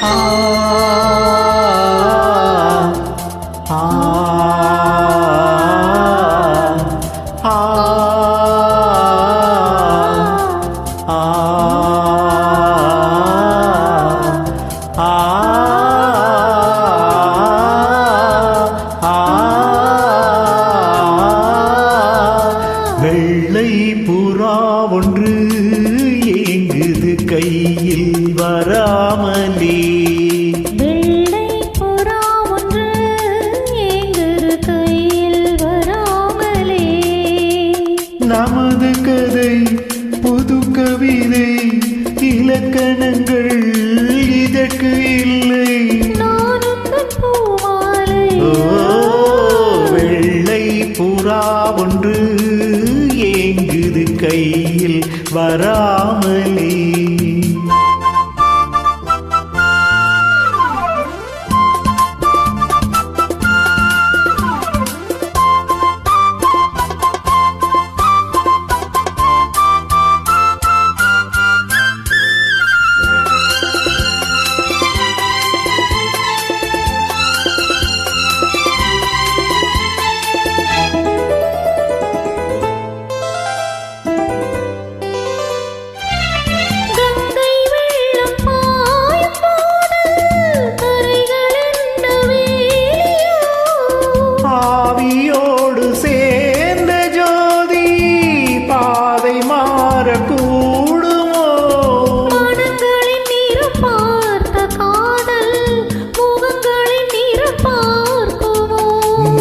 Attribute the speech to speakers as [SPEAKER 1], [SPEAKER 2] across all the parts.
[SPEAKER 1] 啊。கையில் வராமலே. நமது கதை புது கவிதை இலக்கணங்கள் இதற்கு இல்லை. வெள்ளை புறா ஒன்று ஏங்குது கையில் வராமலே.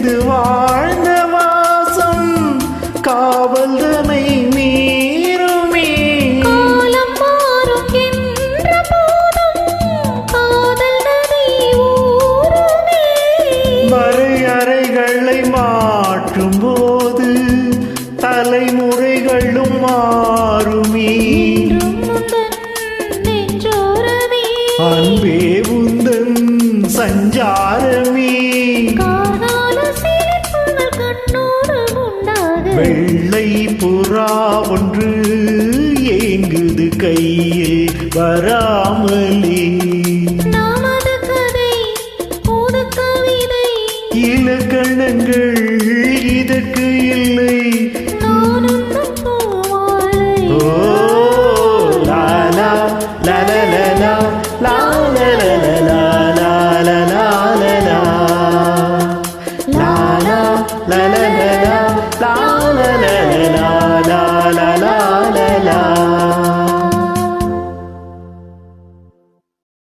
[SPEAKER 1] Do divine.
[SPEAKER 2] வெள்ளை புறா ஒன்று ஏங்குது கையில் வராமலே.
[SPEAKER 1] இலக்கணங்கள் இதற்கு இல்லை